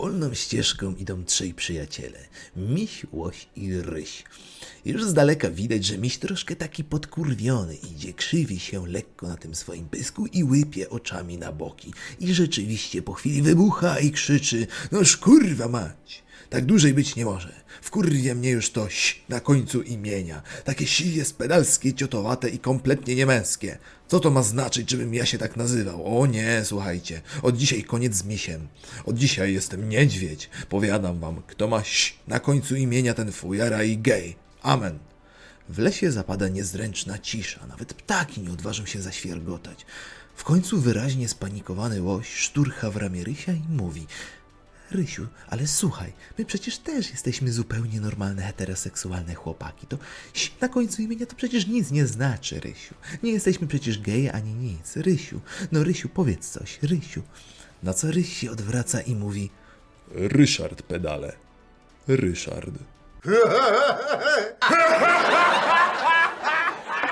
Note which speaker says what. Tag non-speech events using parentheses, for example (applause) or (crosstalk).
Speaker 1: Polną ścieżką idą trzej przyjaciele. Miś, Łoś i Ryś. Już z daleka widać, że Miś troszkę taki podkurwiony idzie, krzywi się lekko na tym swoim pysku i łypie oczami na boki. I rzeczywiście po chwili wybucha i krzyczy, noż kurwa mać! Tak dłużej być nie może. Wkurwia mnie już to ś na końcu imienia. Takie si jest pedalskie, ciotowate i kompletnie niemęskie. Co to ma znaczyć, żebym ja się tak nazywał? O nie, słuchajcie. Od dzisiaj koniec z misiem. Od dzisiaj jestem niedźwiedź. Powiadam wam, kto ma ś na końcu imienia, ten fujara i gej. Amen. W lesie zapada niezręczna cisza, nawet ptaki nie odważą się zaświergotać. W końcu wyraźnie spanikowany łoś szturcha w ramię Rysia i mówi Rysiu, ale słuchaj, my przecież też jesteśmy zupełnie normalne heteroseksualne chłopaki. To na końcu imienia to przecież nic nie znaczy, Rysiu. Nie jesteśmy przecież geje ani nic. Rysiu, no Rysiu, powiedz coś, Rysiu. Na co Ryś się odwraca i mówi
Speaker 2: Ryszard pedale. Ryszard. (laughs)